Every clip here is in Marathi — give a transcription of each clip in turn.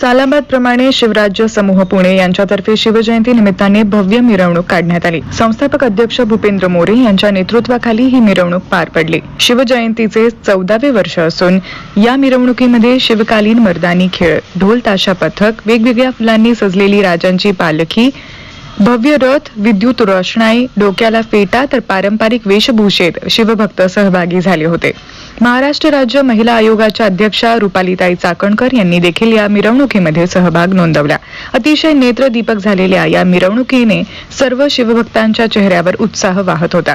सालाबादप्रमाणे शिवराज्य समूह पुणे यांच्यातर्फे शिवजयंती निमित्ताने भव्य मिरवणूक काढण्यात आली. संस्थापक अध्यक्ष भूपेंद्र मोरे यांच्या नेतृत्वाखाली ही मिरवणूक पार पडली. शिवजयंतीचे चौदावे वर्ष असून या मिरवणुकीमध्ये शिवकालीन मर्दानी खेळ ढोल ताशा पथक वेगवेगळ्या फुलांनी सजलेली राजांची पालखी भव्य रथ विद्युत रोषणाई डोक्याला फेटा तर पारंपरिक वेशभूषेत शिवभक्त सहभागी झाले होते. महाराष्ट्र राज्य महिला आयोगाच्या अध्यक्षा रुपालीताई चाकणकर यांनी देखील या मिरवणुकीमध्ये सहभाग नोंदवला. अतिशय नेत्रदीपक झालेल्या या मिरवणुकीने सर्व शिवभक्तांच्या चेहऱ्यावर उत्साह वाहत होता.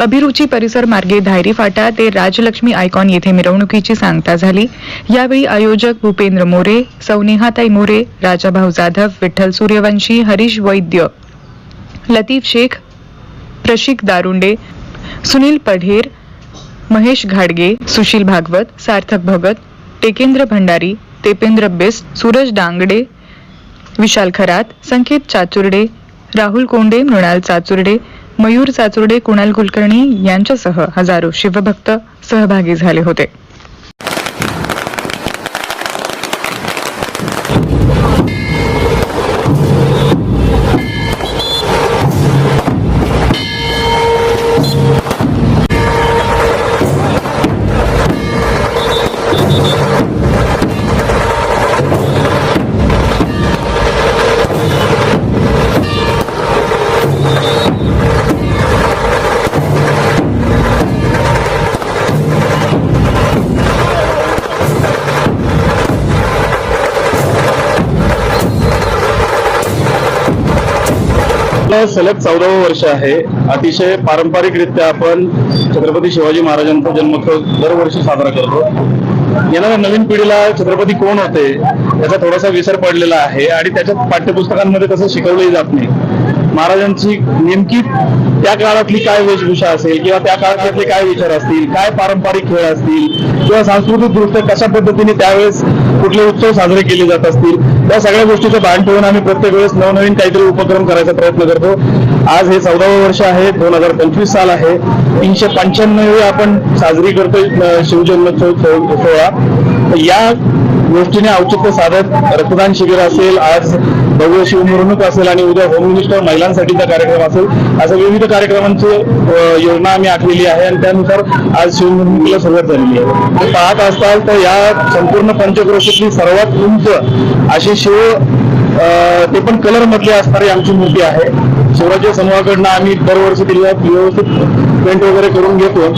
अभिरुची परिसर मार्गे धायरी फाटा ते राजलक्ष्मी आयकॉन येथे मिरवणुकीची सांगता झाली. यावेळी आयोजक भूपेंद्र मोरे सौनेहाताई मोरे राजाभाऊ जाधव विठ्ठल सूर्यवंशी हरीश वैद्य लतीफ शेख प्रशिक दारुंडे सुनील पढेर महेश घाडगे सुशील भागवत सार्थक भगत टेकेंद्र भंडारी तेपेंद्र बेस्ट सूरज डांगडे विशाल खरात संकेत चाचुर्डे राहुल कोंडे मृणाल चाचुर्डे मयूर चाचुर्डे कुणाल कुलकर्णी यांच्यासह हजारो शिवभक्त सहभागी झाले होते. सलग चौदावं वर्ष आहे. अतिशय पारंपरिकरित्या आपण छत्रपती शिवाजी महाराजांचा जन्मोत्सव दरवर्षी साजरा करतो. येणाऱ्या नवीन पिढीला छत्रपती कोण होते? याचा थोडासा विसर पडलेला आहे आणि त्याच्यात पाठ्यपुस्तकांमध्ये तसं शिकवलंही जात नाही. महाराजांची नेमकी त्या काळातली काय वेशभूषा असेल किंवा त्या काळातले काय विचार असतील काय पारंपरिक खेळ असतील किंवा सांस्कृतिक दृष्ट्या कशा पद्धतीने त्यावेळेस कुठले उत्सव साजरे केले जात असतील त्या सगळ्या गोष्टीचं भान ठेवून आम्ही प्रत्येक वेळेस नवनवीन काहीतरी उपक्रम करायचा प्रयत्न करतो. आज हे चौदावं वर्ष आहे दोन हजार पंचवीस साल आहे. तीनशे पंच्याण्णव आपण साजरी करतोय शिवजन्मोत्सव सोहळा. या गोष्टीने औचित्य साधत रक्तदान शिबिर असेल आज भव्य शिवमिरवणूक असेल आणि उद्या होम मिनिस्टर महिलांसाठीचा कार्यक्रम असेल असं विविध कार्यक्रमांची योजना आम्ही आखलेली आहे आणि त्यानुसार आज शिवमिरवणुकीला सुरुवात झालेली आहे. पाहत असाल तर या संपूर्ण पंचक्रोशीतली सर्वात उंच अशी शिव ते पण कलर मधली असणारी आमची मूर्ती आहे. स्वराज्य समूहाकडनं आम्ही दरवर्षी तिला व्यवस्थित पेंट वगैरे करून घेतो.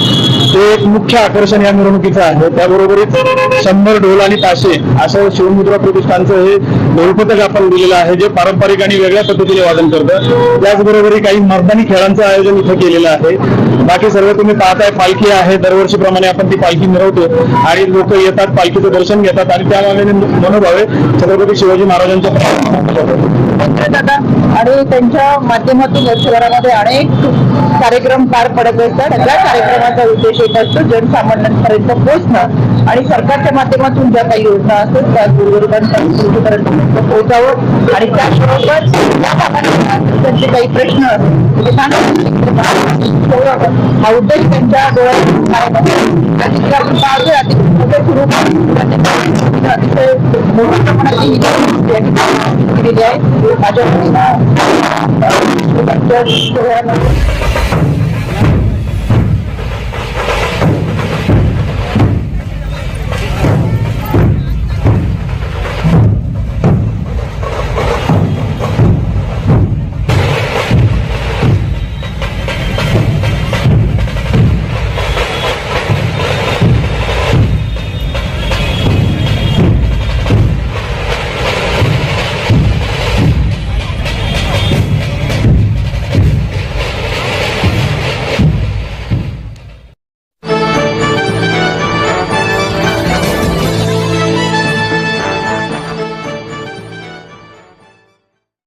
ते एक मुख्य आकर्षण या मिरवणुकीचं आहे. त्याबरोबरच शंभर ढोल आणि ताशे असं शिवमुद्रा प्रतिष्ठानचं हे ढोलपथक आपण दिलेलं आहे जे पारंपरिक आणि वेगळ्या पद्धतीने वादन करतं. त्याचबरोबर काही मर्दानी खेळांचं आयोजन इथं केलेलं आहे. बाकी सर्व तुम्ही पाहताय पालखी आहे. दरवर्षीप्रमाणे आपण ती पालखी मिरवतो आणि लोक येतात पालखीचं दर्शन घेतात आणि त्यामागे मनोभावे छत्रपती शिवाजी महाराजांच्या दादा आणि त्यांच्या माध्यमातून वर्षभरामध्ये अनेक कार्यक्रम पार पडत असतात. त्या कार्यक्रमाचा उद्देश एक असतो जनसामान्यांपर्यंत पोहोचणं. आणि सरकारच्या माध्यमातून ज्या काही योजना असतात त्या गोरगरिबांपर्यंत पोहोचावं. आणि त्याचबरोबर त्यांचे काही प्रश्न म्हणजे हा उद्देश त्यांच्या डोळ्यात अतिशय मोठ्या प्रमाणात ही केलेली आहे. माझ्या That's